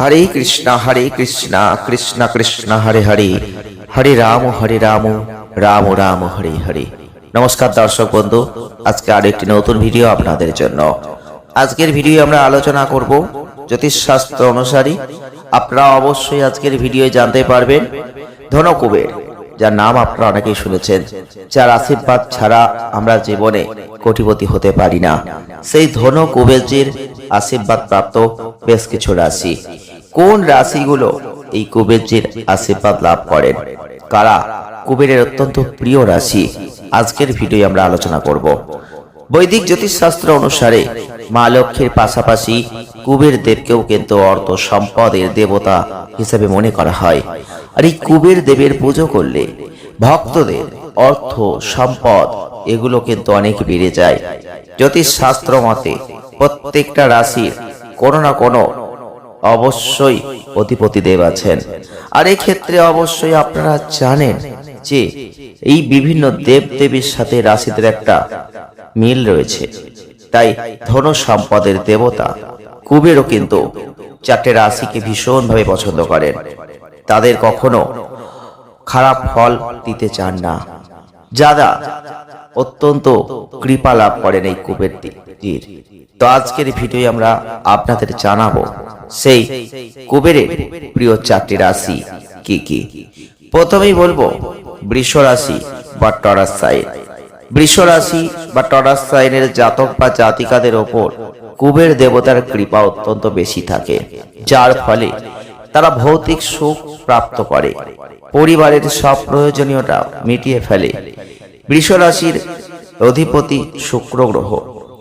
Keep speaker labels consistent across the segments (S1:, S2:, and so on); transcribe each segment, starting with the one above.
S1: হরে কৃষ্ণ হরে কৃষ্ণ কৃষ্ণ কৃষ্ণ হরে হরে হরে রাম হরে রাম রাম রাম হরে হরে নমস্কার দর্শক বন্ধু আজকে আরো নতুন ভিডিও আপনাদের জন্য আজকের ভিডিও আমরা আলোচনা করব জ্যোতিষশাস্ত্র অনুসারী আপনারা অবশ্যই আজকের ভিডিও জানতে পারবেন ধনকুবের যার নাম আপনারা অনেকেই শুনেছেন যার আশীর্বাদ ছাড়া আমরা জীবনে কোটিপতি হতে পারি না সেই ধনকুবেরজির আশীর্বাদ প্রাপ্ত বেশ কিছু রাশি কোন রাশিগুলো এই কুবেরজির আশীর্বাদ লাভ করেন কারা কুবেরের অত্যন্ত প্রিয় রাশি আজকের ভিডিও আমরা আলোচনা করব বৈদিক জ্যোতিষশাস্ত্র অনুসারে মা লক্ষ্মীর পাশাপাশি কুবের দেবকেও কিন্তু অর্থ সম্পদের দেবতা হিসেবে মনে করা হয় আর এই কুবের দেবের পুজো করলে ভক্তদের অর্থ সম্পদ এগুলো কিন্তু অনেক বেড়ে যায় জ্যোতিষশাস্ত্র মতে প্রত্যেকটা রাশির কোনো না কোনো অবশ্যই অধিপতি দেব আছেন আর এই ক্ষেত্রে অবশ্যই আপনারা জানেন যে এই বিভিন্ন দেব দেবীর সাথে রাশিদের একটা মিল রয়েছে তাই ধন সম্পদের দেবতা কুবেরও কিন্তু চারটে রাশিকে ভীষণভাবে পছন্দ করেন তাদের কখনো খারাপ ফল দিতে চান না যারা অত্যন্ত কৃপা লাভ করেন এই কুবের দিক তো আজকের ভিডিও আমরা আপনাদের জানাবো সেই কুবেরের প্রিয় চারটি রাশি কি কি প্রথমেই বলবো বৃষ রাশি বা টরাস সাইন বৃষ রাশি বা টরাস সাইনের জাতক বা জাতিকাদের ওপর কুবের দেবতার কৃপা অত্যন্ত বেশি থাকে যার ফলে তারা ভৌতিক সুখ প্রাপ্ত করে পরিবারের সব প্রয়োজনীয়তা মিটিয়ে ফেলে বৃষ রাশির অধিপতি শুক্র গ্রহ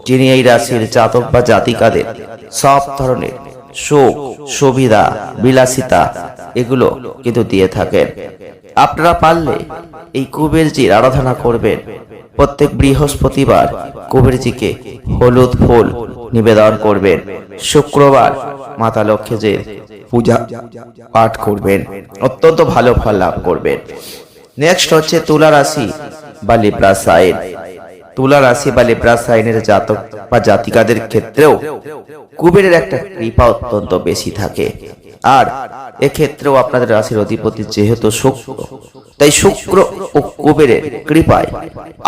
S1: যিনি এই রাশির জাতক বা জাতিকাদের সব ধরনের সুখ সুবিধা বিলাসিতা এগুলো কিন্তু দিয়ে থাকেন আপনারা পারলে এই কুবেরজির আরাধনা করবেন প্রত্যেক বৃহস্পতিবার কুবেরজিকে হলুদ ফুল নিবেদন করবেন শুক্রবার মাতা লক্ষ্মীজির পূজা পাঠ করবেন অত্যন্ত ভালো ফল লাভ করবেন নেক্সট হচ্ছে তুলা রাশি বা লিব্রা সাইড তুলা রাশি বা লেব্রা সাইনের জাতক বা জাতিকাদের ক্ষেত্রেও কুবেরের একটা কৃপা অত্যন্ত বেশি থাকে আর এক্ষেত্রেও আপনাদের রাশির অধিপতি যেহেতু শুক্র তাই শুক্র ও কুবেরের কৃপায়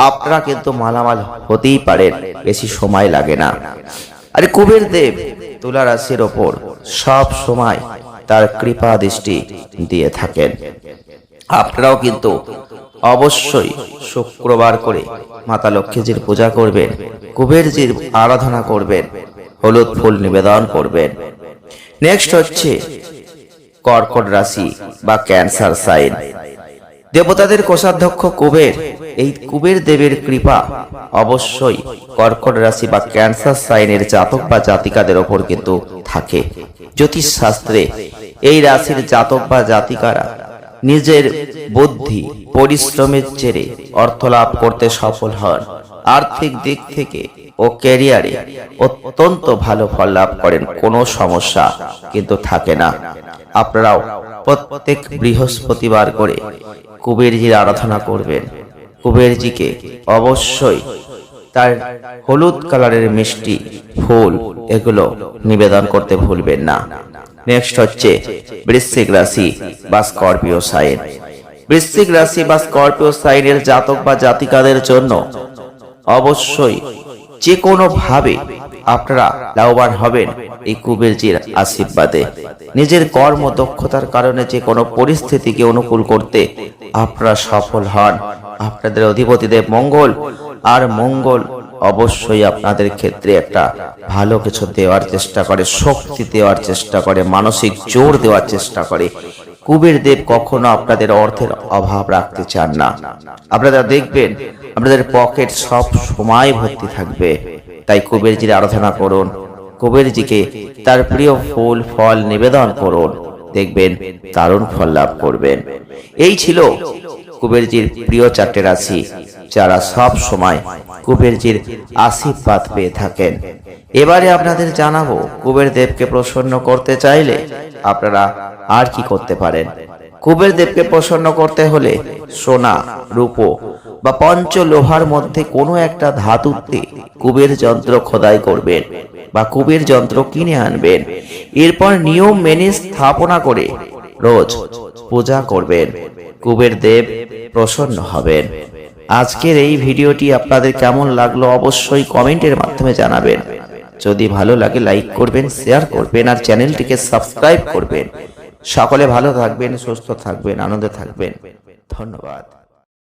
S1: আপনারা কিন্তু মালামাল হতেই পারেন বেশি সময় লাগে না আর কুবের দেব তুলা রাশির ওপর সব সময় তার কৃপা দৃষ্টি দিয়ে থাকেন আপনারাও কিন্তু অবশ্যই শুক্রবার করে মাতা লক্ষ্মীজির পূজা করবেন কুবেরজির আরাধনা করবেন হলুদ ফুল নিবেদন করবেন নেক্সট হচ্ছে কর্কট রাশি বা ক্যান্সার সাইন দেবতাদের কোষাধ্যক্ষ কুবের এই কুবের দেবের কৃপা অবশ্যই কর্কট রাশি বা ক্যান্সার সাইনের জাতক বা জাতিকাদের ওপর কিন্তু থাকে জ্যোতিষ শাস্ত্রে এই রাশির জাতক বা জাতিকারা নিজের বুদ্ধি পরিশ্রমের জেরে অর্থ লাভ করতে সফল হন আর্থিক দিক থেকে ও ক্যারিয়ারে অত্যন্ত ভালো ফল লাভ করেন কোনো সমস্যা কিন্তু থাকে না আপনারাও প্রত্যেক বৃহস্পতিবার করে কুবেরজির আরাধনা করবেন কুবেরজিকে অবশ্যই তার হলুদ কালারের মিষ্টি ফুল এগুলো নিবেদন করতে ভুলবেন না নেক্সট হচ্ছে বৃশ্চিক রাশি বা স্করপিও সাইন বৃশ্চিক রাশি বা স্করপিও সাইনের জাতক বা জাতিকাদের জন্য অবশ্যই যে কোনো ভাবে আপনারা লাভবান হবেন এই কুবেরজির আশীর্বাদে নিজের কর্ম দক্ষতার কারণে যে কোনো পরিস্থিতিকে অনুকূল করতে আপনারা সফল হন আপনাদের অধিপতিদের মঙ্গল আর মঙ্গল অবশ্যই আপনাদের ক্ষেত্রে একটা ভালো কিছু দেওয়ার চেষ্টা করে শক্তি দেওয়ার চেষ্টা করে মানসিক জোর দেওয়ার চেষ্টা করে কুবের দেব কখনো আপনাদের অর্থের অভাব রাখতে চান না আপনারা দেখবেন আপনাদের পকেট সব সময় ভর্তি থাকবে তাই কুবেরজির আরাধনা করুন কুবেরজিকে তার প্রিয় ফুল ফল নিবেদন করুন দেখবেন দারুণ ফল লাভ করবেন এই ছিল কুবেরজির প্রিয় চারটে রাশি যারা সব সময় কুবেরজির আশীর্বাদ পেয়ে থাকেন এবারে আপনাদের জানাবো কুবের দেবকে প্রসন্ন করতে চাইলে আপনারা আর কি করতে পারেন কুবের দেবকে প্রসন্ন করতে হলে সোনা রূপো বা পঞ্চ লোহার মধ্যে কোনো একটা ধাতুতে কুবের যন্ত্র খোদাই করবেন বা কুবের যন্ত্র কিনে আনবেন এরপর নিয়ম মেনে স্থাপনা করে রোজ পূজা করবেন কুবের দেব প্রসন্ন হবেন আজকের এই ভিডিওটি আপনাদের কেমন লাগলো অবশ্যই কমেন্টের মাধ্যমে জানাবেন যদি ভালো লাগে লাইক করবেন শেয়ার করবেন আর চ্যানেলটিকে সাবস্ক্রাইব করবেন সকলে ভালো থাকবেন সুস্থ থাকবেন আনন্দে থাকবেন ধন্যবাদ